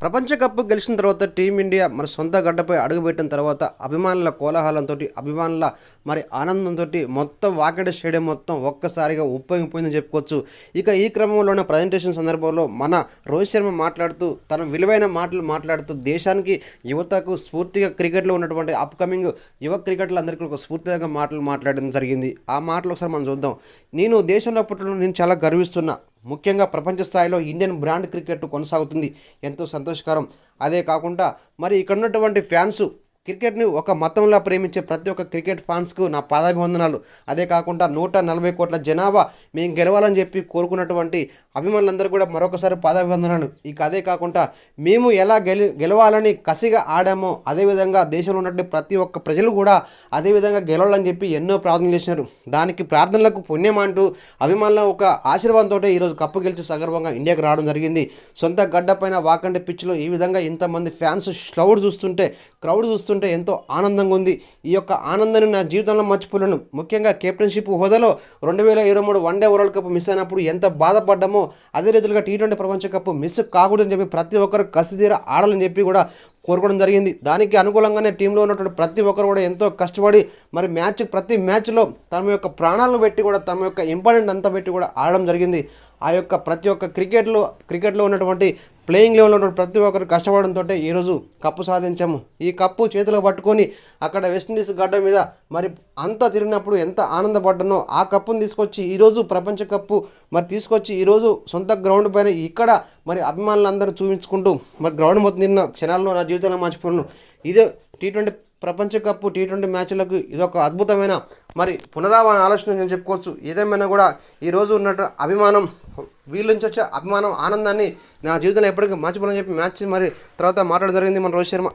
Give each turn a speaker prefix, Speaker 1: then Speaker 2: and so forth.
Speaker 1: ప్రపంచ కప్ గెలిచిన తర్వాత టీమిండియా మరి సొంత గడ్డపై అడుగుపెట్టిన తర్వాత అభిమానుల కోలాహలంతో అభిమానుల మరి ఆనందంతో మొత్తం వాకండే స్టేడియం మొత్తం ఒక్కసారిగా ఉప్పొంగిపోయిందని చెప్పుకోవచ్చు. ఇక ఈ క్రమంలోనే ప్రజెంటేషన్ సందర్భంలో మన రోహిత్ శర్మ మాట్లాడుతూ తన విలువైన మాటలు మాట్లాడుతూ దేశానికి యువతకు స్ఫూర్తిగా క్రికెట్లో ఉన్నటువంటి అప్కమింగ్ యువ క్రికెటర్లందరికీ ఒక స్ఫూర్తిదాయక మాటలు మాట్లాడడం జరిగింది. ఆ మాటలు ఒకసారి మనం చూద్దాం. నేను దేశంలో పుట్టడం నేను చాలా గర్విస్తున్నా. ముఖ్యంగా ప్రపంచ స్థాయిలో ఇండియన్ బ్రాండ్ క్రికెట్ కొనసాగుతుంది. ఎంతో సంతోషకరం. అదే కాకుండా మరి ఇక్కడ ఉన్నటువంటి ఫ్యాన్స్ క్రికెట్ని ఒక మతంలా ప్రేమించే ప్రతి ఒక్క క్రికెట్ ఫ్యాన్స్కు నా పాదాభివందనాలు. అదే కాకుండా నూట నలభై కోట్ల జనాభా మేము గెలవాలని చెప్పి కోరుకున్నటువంటి అభిమానులందరూ కూడా మరొకసారి పాదాభివందనాలు. ఇక అదే కాకుండా మేము ఎలా గెలి గెలవాలని కసిగా ఆడామో అదేవిధంగా దేశంలో ఉన్నటువంటి ప్రతి ఒక్క ప్రజలు కూడా అదేవిధంగా గెలవాలని చెప్పి ఎన్నో ప్రార్థనలు చేసినారు. దానికి ప్రార్థనలకు పుణ్యం అంటూ అభిమానుల ఒక ఆశీర్వాదంతో ఈరోజు కప్పు గెలిచి సందర్భంగా ఇండియాకి రావడం జరిగింది. సొంత గడ్డ పైన పిచ్లో ఈ విధంగా ఇంతమంది ఫ్యాన్స్ క్రౌడ్ చూస్తుంటే క్రౌడ్ చూస్తుంటే ఎంతో ఆనందంగా ఉంది. ఈ యొక్క ఆనందాన్ని నా జీవితంలో మర్చిపోలేను. ముఖ్యంగా కెప్టెన్షిప్ హోదాలో రెండు వేల ఇరవై మూడు వన్డే వరల్డ్ కప్ మిస్ అయినప్పుడు ఎంత బాధపడ్డామో అదే రీతిగా టీ ట్వంటీ ప్రపంచ కప్ మిస్ కాకూడదని చెప్పి ప్రతి ఒక్కరు కసిదీర ఆడాలని చెప్పి కూడా కోరుకోవడం జరిగింది. దానికి అనుకూలంగానే టీంలో ఉన్నటువంటి ప్రతి ఒక్కరు కూడా ఎంతో కష్టపడి మరి మ్యాచ్ ప్రతి మ్యాచ్లో తమ యొక్క ప్రాణాలను పెట్టి కూడా తమ యొక్క ఇంపార్టెంట్ అంతా పెట్టి కూడా ఆడడం జరిగింది. ఆ యొక్క ప్రతి ఒక్క క్రికెట్లో క్రికెట్లో ఉన్నటువంటి ప్లేయింగ్ లెవెల్లో ఉన్నటువంటి ప్రతి ఒక్కరు కష్టపడంతో ఈరోజు కప్పు సాధించాము. ఈ కప్పు చేతిలో పట్టుకొని అక్కడ వెస్టిండీస్ గడ్డ మీద మరి అంతా తిరిగినప్పుడు ఎంత ఆనందపడ్డానో ఆ కప్పును తీసుకొచ్చి ఈరోజు ప్రపంచ కప్పు మరి తీసుకొచ్చి ఈరోజు సొంత గ్రౌండ్ పైన ఇక్కడ మరి అభిమానులందరూ చూపించుకుంటూ మరి గ్రౌండ్ మొత్తం నిన్న క్షణాల్లో నా జీవితం జీవితంలో మర్చిపోను. ఇదే టీ ట్వంటీ ప్రపంచ కప్ టీ ట్వంటీ మ్యాచ్లకు ఇదొక అద్భుతమైన మరి పునరావాహన ఆలోచన నేను చెప్పుకోవచ్చు. ఏదేమైనా కూడా ఈరోజు ఉన్నట్టు అభిమానం వీళ్ళ నుంచి వచ్చే అభిమానం ఆనందాన్ని నా జీవితంలో ఎప్పటికీ మర్చిపోనని చెప్పి మ్యాచ్ మరి తర్వాత మాట్లాడడం జరిగింది మన రోహిత్ శర్మ.